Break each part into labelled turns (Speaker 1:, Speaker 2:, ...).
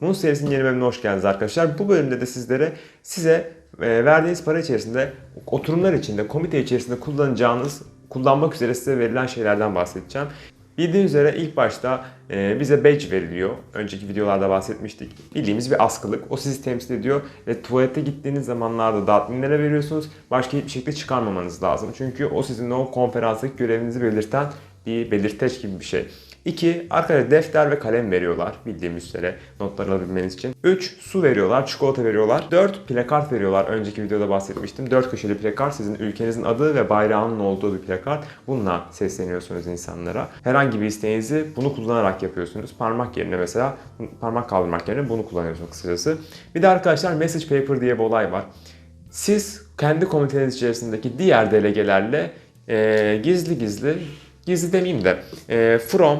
Speaker 1: Bunun serisinin yeni bölümüne hoş geldiniz arkadaşlar. Bu bölümde de sizlere size e, verdiğiniz para içerisinde oturumlar içinde, komite içerisinde kullanacağınız, kullanmak üzere size verilen şeylerden bahsedeceğim. Bildiğiniz üzere ilk başta e, bize badge veriliyor. Önceki videolarda bahsetmiştik. Bildiğimiz bir askılık. O sizi temsil ediyor ve tuvalete gittiğiniz zamanlarda da adminlere veriyorsunuz. Başka hiçbir şekilde çıkarmamanız lazım. Çünkü o sizin o konferanstaki görevinizi belirten bir belirteç gibi bir şey. 2. Arkadaşlar defter ve kalem veriyorlar bildiğimiz üzere notlar alabilmeniz için. 3. Su veriyorlar, çikolata veriyorlar. 4. Plakart veriyorlar. Önceki videoda bahsetmiştim. 4 köşeli plakart sizin ülkenizin adı ve bayrağının olduğu bir plakart. Bununla sesleniyorsunuz insanlara. Herhangi bir isteğinizi bunu kullanarak yapıyorsunuz. Parmak yerine mesela parmak kaldırmak yerine bunu kullanıyorsunuz kısacası. Bir de arkadaşlar message paper diye bir olay var. Siz kendi komiteniz içerisindeki diğer delegelerle e, gizli gizli gizli demeyeyim de e, from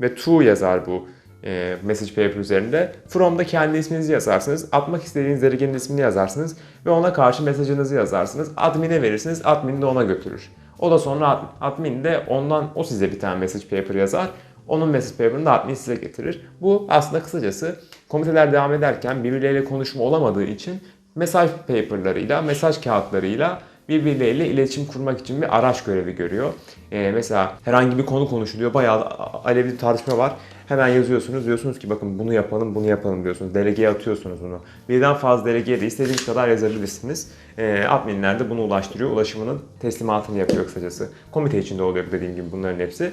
Speaker 1: ve to yazar bu e, message paper üzerinde. From'da kendi isminizi yazarsınız. Atmak istediğiniz delegenin ismini yazarsınız ve ona karşı mesajınızı yazarsınız. Admin'e verirsiniz. Admin de ona götürür. O da sonra ad- admin de ondan o size bir tane message paper yazar. Onun message paper'ını da admin size getirir. Bu aslında kısacası komiteler devam ederken birbirleriyle konuşma olamadığı için mesaj paper'larıyla, mesaj kağıtlarıyla birbirleriyle iletişim kurmak için bir araç görevi görüyor. Ee, mesela herhangi bir konu konuşuluyor, bayağı alevli tartışma var. Hemen yazıyorsunuz, diyorsunuz ki bakın bunu yapalım, bunu yapalım diyorsunuz. Delegeye atıyorsunuz bunu. Birden fazla delegeye de istediğiniz kadar yazabilirsiniz. Ee, adminler de bunu ulaştırıyor, ulaşımının teslimatını yapıyor kısacası. Komite içinde oluyor dediğim gibi bunların hepsi.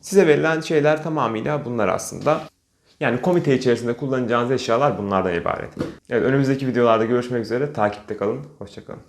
Speaker 1: Size verilen şeyler tamamıyla bunlar aslında. Yani komite içerisinde kullanacağınız eşyalar bunlardan ibaret. Evet önümüzdeki videolarda görüşmek üzere. Takipte kalın. Hoşçakalın.